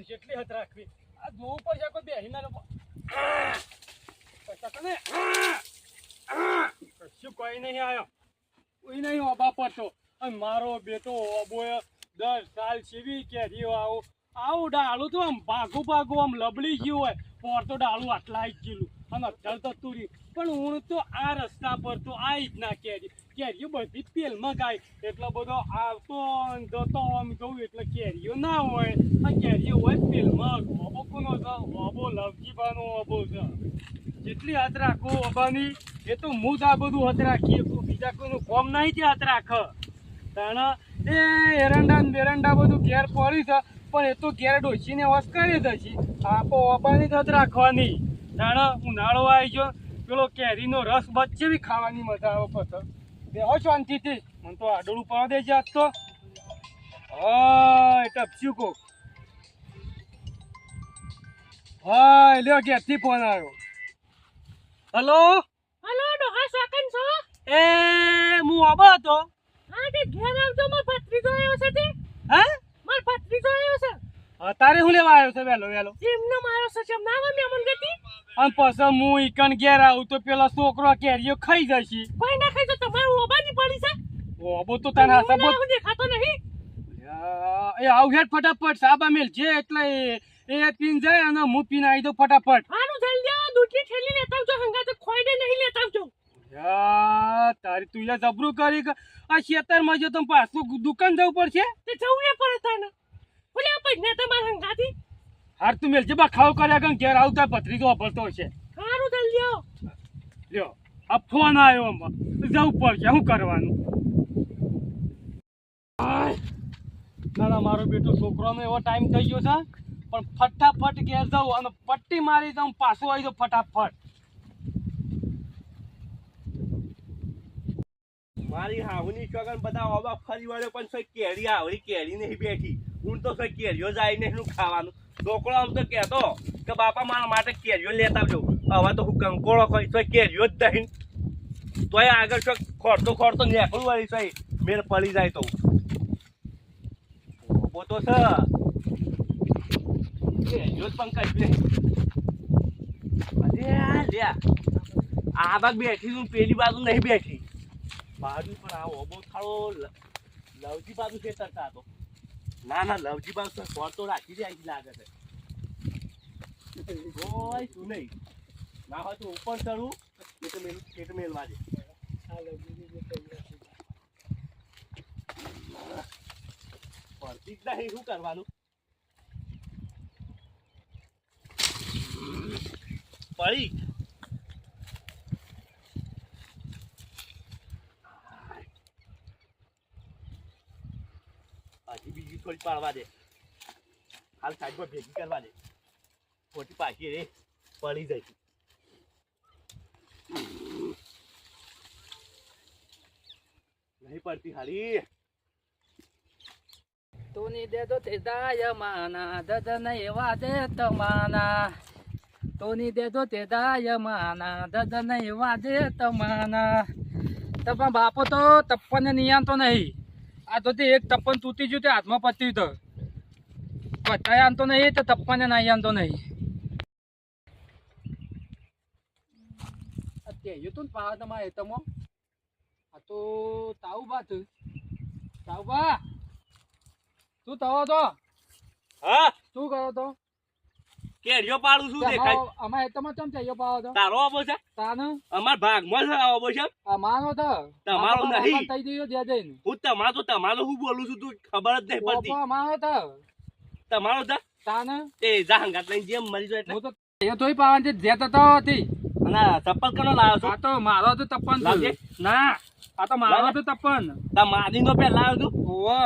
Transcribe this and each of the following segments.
પણ કેટલી હદ રાખવી. આ જોવું પડશે કોઈ લોકો. પૈસા કને કશું કોઈ નહીં આવ્યો કોઈ નહીં ઓબા પડતો અને મારો બેટો ઓબોય દસ સાલ સીવી કેરીઓ આવું આવું ડાળું તો આમ ભાગું ભાગું આમ લબડી ગયું હોય. પોર તો ડાળું આટલા જ ગયેલું અને અધર તો તુરી. પણ હું તો આ રસ્તા પર તો આવી જ ના કેરી. કેરીઓ બધી તેલમાં ગાય. એટલો બધો આવતો જતો આમ જોઉં એટલે કેરીઓ ના હોય. આ કેરીઓ હોય તેલમાં હોબો કોનો છે? ઓબો લવજીભાનો હોબો છે. જેટલી હાથ રાખો હોબાની એ તો હું જ આ બધું હાથ રાખીએ બીજા કોઈનું કોમ નહીં તે હાથ રાખ. તાણા એ એરંડા બેરંડા બધું ઘેર પડી છે. પણ એ તો ઘેર ડોસીને વસ કરી દઈશી આપો હોબાની જ હાથ રાખવાની. તાણા ઉનાળો આવી ગયો. પેલો કેરીનો રસ બચ્ચે બી ખાવાની મજા આવે પછી બેહો શાંતિથી. મને તો આડોળું પાવ દેજે આજ તો. હા ટપસ્યું કો હા એટલે ઘેરથી ફોન આવ્યો. હલો? હલો ડોહા સાકન છો? એ હું આબો હતો. હા તે ઘેર આવજો માર ભત્રીજો આવ્યો છે તે. હે? માર ભત્રીજો આવ્યો છે. તારે હું લેવા આવ્યો છે? વહેલો વહેલો. એમનો મારો છે જેમ ના આવે મેમન ગતિ અને પછી હું ઈકન ઘેર આવું તો પેલો છોકરો કેરીઓ ખાઈ જશે. કોઈ ના ખાઈ તો તમારું ઓબાની પડી છે. ઓબો તો તને હસબો આવું દેખાતો નહીં. એ આવ ઘેર ફટાફટ સાબા મેલ જે એટલે એ- પીન જાય અને હું પીન આવી દઉં ફટાફટ. હાનું જલ્દી આવો દૂધી ઠેલી લેતા આવજો હંગાતે ખોઈને નહીં લેતા આવજો. તારી તું યાર જબરું કરી આ આ ખેતરમાં જો તમે પાછું દુકાન જવું પડશે? તે જવું પડે તને. ભલે આપણે તમારા હંગાથી હાર તું મેલજે બા ખાવ કર્યા કે ઘેર આવતા ભત્રીજો વાપરતો છે. સારું જલ્દી લ્યો. લ્યો. આ ફોન આવ્યો આમાં જવું પડશે શું કરવાનું. ના ના મારો બેટો છોકરાનો એવો ટાઈમ થઈ ગયો છે પણ ફટાફટ ઘેર જવું અને પટ્ટી મારી જાઉં પાછું આવી જાઉં ફટાફટ. મારી હાવની ચોગન બધા ઓબા ફરી વળ્યો પણ સોય કેરી આવડી કેરી નહીં બેઠી. હું તો સોય કેરીઓ જાય નહીં એનું ખાવાનું? છોકરો આમ તો કે બાપા મારા માટે કેરીઓ લેતા આવજો. હવે તો હું કંકોળો કહીશ તો કેરીઓ જ દહીં તોય આગળ છો ખોરતો ખોરતો નેકળું વળી સોય મેળ પડી જાય તો. તો છે. કેરીઓ જ પંકજ નહીં અરે લ્યા આ બાગ બેઠી હું પેલી બાજુ નહીં બેઠી. બાજુ પણ આ ઓબો થાળો લવજી બાજુ ખેતરતા હતો ના ના, લવજી બાજુ તો ફોર તો રાખી દે અહીંથી લાગે છે. કોઈ શું નહીં. ના હોય તો ઉપર ચડું, એ મેલ એ મેલ દે. પડતી જ નહીં, શું કરવાનું? પડી. બીજી થોડી પાડવા દે હાલ ભેગી કરવા દે. ખોટી પાછી રે દે દો તે દાય માના દદ એવા તમાના દે દો તે દાય માના દદ નહીં વાદે તમાના તમારા બાપો તો નહીં. આ તો તે એક તપ્પન તૂટી ગયું તે હાથમાં પત્યું તો. પતાય આનતો નહીં તો તપ્પન ને નહીં તો નહીં. અત્યારે તું પાવા તમારે તમો આ તો તાવ બા તું. તાવ બા. તું થવો તો? હા? શું કરો તો? કેરીઓ પાડું શું દેખાય? અમાર તમે ચમ ચાલ્યો પાવો તો. તારો આવો છે? તાનો? અમાર ભાગમાં છે આવો છે? અમારો તો. તમારો નહીં. તઈ થઈ ગયો દે જઈને. હું તમારો તો તમારો હું બોલું છું તું ખબર જ નહીં પડતી. અમારો તો. તમારો તો? તાનો? એ જા હંગાત લઈને જેમ મરી જાય એટલે. હું તો એ તોય પાવાની જે તો હતી. અને ચપ્પલ કનો લાવ્યો છો? આ તો મારો તો તપન લાવજે. ના આ તો મારો. તો તપન તમારી નો પેલા આવ્યો છું ઓવો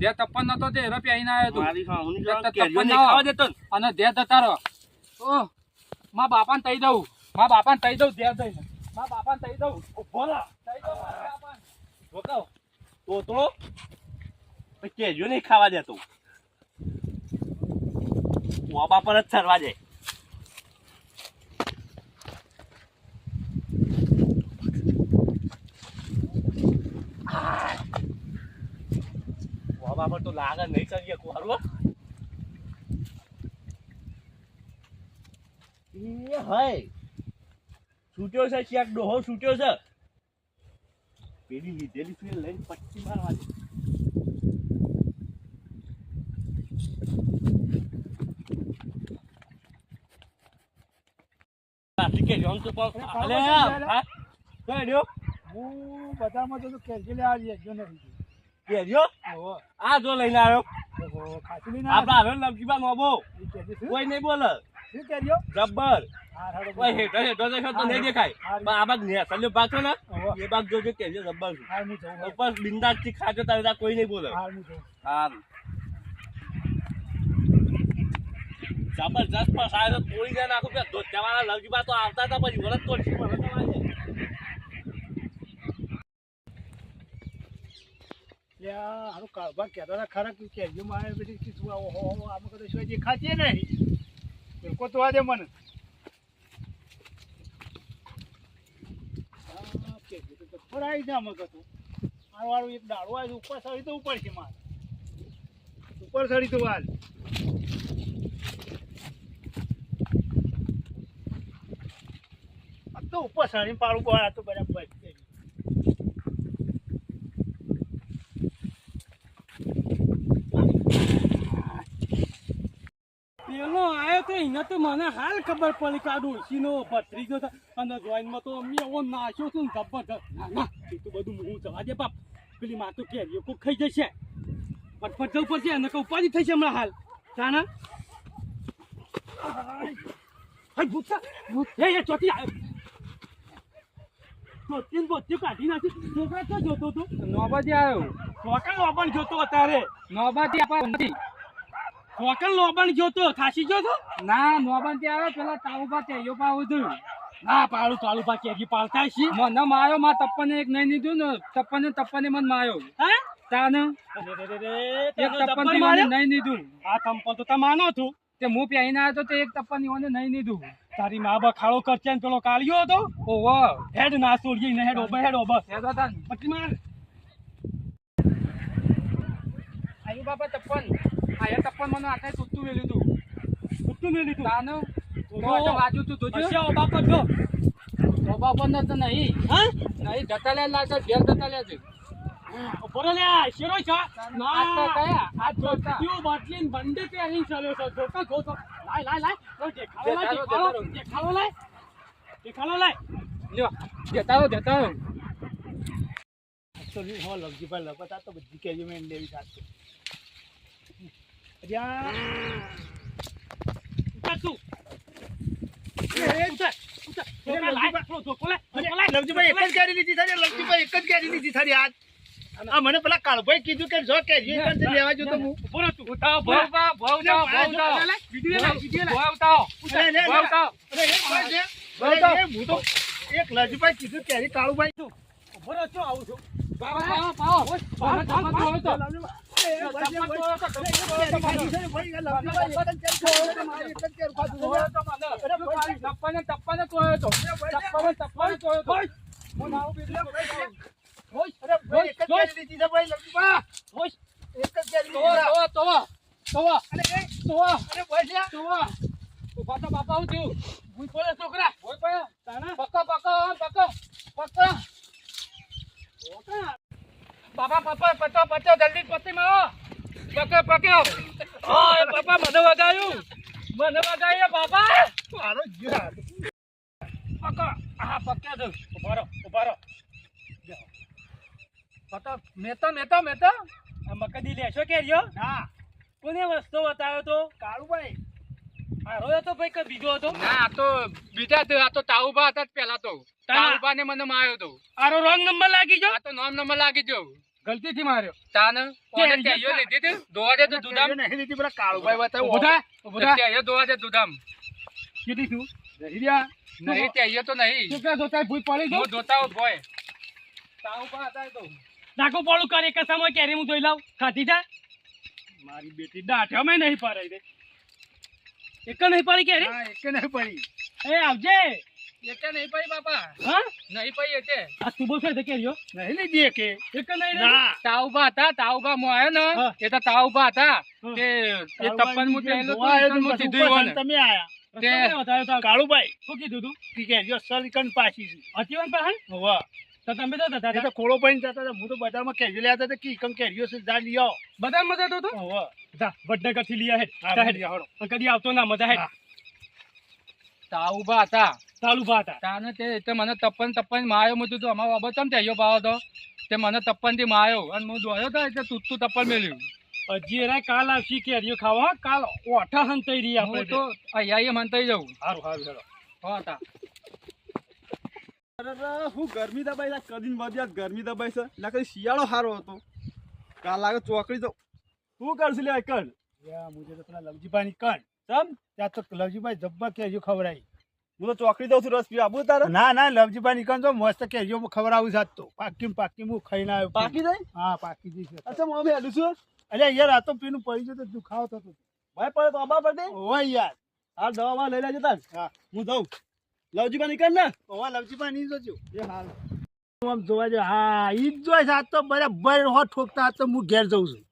જે તપન નતો તે એનો પહેરીને આવ્યો તું. મારી સામુની એક તો કેરીઓ તપન ના ખાવા દેતો. અને દે દતારો ઓ મા બાપાને તઈ દઉં. મા બાપાને તઈ દઉં દે દઈ મા બાપાને તઈ દઉં. રહો. તઈ દઉં બાપાને. જોકાવ. તોતરો તો કેરીઓ નહીં ખાવા દેતો વાબા પર જ સરવા જાય વાબા પર તો લાગે નહીં કરીએ કુહારું એ હય છૂટ્યો છે ચેક ડોહો છૂટ્યો છે પેલી લીધેલી ફીલ લઈને પટ્ટી મારવાની કે જોન તો પણ અલે હા કઈ રહ્યો હું બધામાં તો આ જઈએ જો નથી કે આ જો લઈને આવ્યો. ઓહો ખાસી લઈને આપડા હવે લવજીબા નોબો એ કહેજે શું? કોઈ નહીં બોલે. જબ્બર. કોઈ હેઠો હેઠો દેખો તો નહીં દેખાય. પણ આ બાગ ને ભાગ છે ને એ બાગ જોજો કે જે જબ્બર ઉપર બિંદાસથી ખાજો તારે કોઈ નહીં બોલે. હું જબરજસ્ત પણ સાહેબ તોડી દે નાખું કે ધોત્યાવાળા લગીબા તો આવતા હતા પછી વરત તોડશે મને તો લાગે લ્યા, હારું કાળભા કહેતા હતા ખરા કે કેરીઓ મારે બધી કે તું આવો, હો, હો, આમાં કદાચ શું દેખાતી નહીં બિલકો તો આ દે મને. આ કેરીઓ તો જબ્બર આવી છે આમાં કતો. મારું વાળું એક દાડો આવે છે, ઉપર સળી તો ઉપર છે મારે. ઉપર સળી તો આ તો ઉપર સળી પાડું આ તો બરાબર છે પેલો આયો તો તો મને હાલ ખબર પડી કે આ ડોશીનો ભત્રીજો છે. અને જોઈનમાં તો અમે એવો નાખ્યો છું ને ના ના એ તો બધું હું જવા દે બાપ. પેલી માં તો કેરીઓ કોક ખાઈ જશે. ફટફટ જવું પડશે અને કહું ઉપાધિ થઈ છે હમણાં હાલ. જાણે? ચોથી આવ્યો ચોથી બોથી કાઢી નાખી. છોકરા ક્યાં જોતો હતો? નોબતી આવ્યો. ચોકન લોબણ જોતો અત્યારે. નોબતી આપવા નથી ચોકન ગયો તો થાસી ગયો તો? ના નોબતી આવ્યો પેલા તાઉબા તેયો પાવું હતું ના પાડું પા કેરી પાલતા છે. મને માયો માં તપ્પને એક નહીં નીધું ને તપ્પને તપ્પને મને માયો. હે? તાને? એક તપ્પન મને? નહીં લીધું આ ચંપલ તો તમે માનો છું. તે હું પહેરીને આવ્યો તો તે એક તપ્પન મને નહીં નીધું તારી મા બખાડો કરશે ને પેલો કાળિયો હતો? ઓહો. હેડ ના છોડીએ ને હેડ ઓબે હેડ ઓબે હેડ તો તાન. પછી માર. આયુ બાપા તપ્પન. આયા તપ્પન મને આખે સુતું વેલ્યું તું. ઉઠતું મેં તું? તાનો. તો બાજુ તું જોજો પછી ઓબા પર જો. બાબા પણ તો નહીં. હા? નહીં જતા લે લાગે ઘેર જતા લે છે બોલો લે શેરો છે ના. આ કયા? આ જોત્યું બાટલી ને બંડી પહેરીને ચાલ્યો છે? જોકા જોતો લાય લાય લાય. તો દેખાડો લાય દેખાડો, દેખાડો. લાય. દેખાડો લાય. લ્યો જતા જતા રહો તો નહીં હો લગજીભાઈ લગતા તો બધી મેં લેવી સાથે ઉતાર તું મને પેલા કાળભાઈ કીધું કે જો જ લેવા જો તો હું ઊભો તું ઉતાવો ભવ ભવ ભવ એક ભાઈ છે. બરાબર. અરે, એ હું તો એક લવજીભાઈ કીધું કેરી કાળુભાઈ ઊભો રહો છો આવું છું છોકરા ભૂઈ પડે પક્કો પક્કો પક્કો પક્કો બાપા પપ્પા પતો પતો જલ્દી પતિ માં પકે હા બાપા મને વગાયું મને વગાયું બાપા. મારો આ પકે હા ઊભા રહો ઉભારો ઉભારો પતો મેતો મેતો મેતો. આ કે લેશો હા કોને વસ્તુ બતાવ્યો તો? કાળુભાઈ. મારો હતો ભાઈ કે બીજો હતો? ના આ તો બીજા તો આ તો તાઉબા હતા જ પેલા તો. તા- તાઉબા ને મને માર્યો તો. આરો રોંગ નંબર લાગી ગયો? આ તો નોમ નંબર લાગી ગયો. ગલતીથી માર્યો. તાન ઓને એ લીધી હતી? દોવા દે તો દુધામ. નહીં લીધી પેલા કાળુભાઈ બતાવ્યું. ઊભો ઊભો. થા દોવા દે દુધામ. કીધી તું નહીં રહ્યા. નહીં ત્યાંયો તો નહીં. છોકરા જોતા ભૂઈ પડી જો જોતા હો ભોય. તાઉબા હતા એ તો. નાકો પોળું કરે કે સમય કેરી હું જોઈ લાવ. ખાધી જા. મારી બેટી દાઢ અમે નહીં પાડી દે એક નહીં પડી કેરી? હા, એક નહીં પડી. એ આવજે. એકે નહીં પડી બાપા. હા? નહીં પડી એકે. આ તું બોલ છે કેરીઓ નહીં લીધી એકે. એક નહીં ના. તાઉબા હતા તાઉબા મો આવ્યો ને એ તો હતા. એ મુ તો સીધું. તમે આયા. તે કાળુભાઈ. શું કીધું તું? કી કેરીઓ સલીકન પાછી છે. અતિવન પાહન હોવે. તો તમે તો જતા તો ખોળો પડીને જતા હતા. હું તો બજારમાં કેરીઓ લેતા હતા. કી કમ કેરીઓ છે જા લઈ આવો બધા મજા તો તો જા વડનગરથી લઈ કદી આવતો ના મજા હે. હા. હતા. ચાલુ ભા હતા તાને તે તે મને તપ્પન તપ્પન માયો મું તું અમારો બાબા ચમ તેયો પાવો તો? તે મને તપ્પનથી માર્યો અને હું દોડ્યો તો એટલે તું તું તપ્પન મેલ્યું. હજી એરા કાલ આવશી કેરીઓ ખાવા હા? કાલ ઓઠા હંતાઈ રહી આપણે હું તો અહીંયા મનતાઈ જાઉં. સારું સારું હેડો. હો અરે હું ગરમી દબાઈ કદીને વધ્યા ગરમી દબાઈ છે. ના કદી શિયાળો સારો હતો. કાલ લાગે ચોકડી તો શું કરશે લે યા, મુજે તો પેલા લવજીભાઈની કણ. ચમ? ત્યાં તો લવજીભાઈ જબ્બા કેરીઓ ખવડાવી. હું તો ચોકડી દઉં છું રસ પીવા. આબુ તારે? ના ના લવજીભાઈની નીકળ તો મસ્ત કેરીઓ ખબર છે આજ તો. પાકી પાકી હું ખાઈને આવ્યો પાકી જાય? હા પાકી જઈ છે અચ્છા મમ્મી હેડું છું? અરે યાર આ તો પીનું પડી જતો દુખાવો થતો ભાઈ પડે તો આબા પડે. હોય યાર. હાલ દવામાં લઈ લેજો તાર. હા. હું જાઉં. લવજીબા નીકળ ને. ઓવા લવજીભાઈ નહીં જોજો. એ હાલ. આમ જોવા જો હા ઈ જ જોઈ છે આજ તો બરાબર હો ઠોકતા આજ તો હું ઘેર જઉં છું.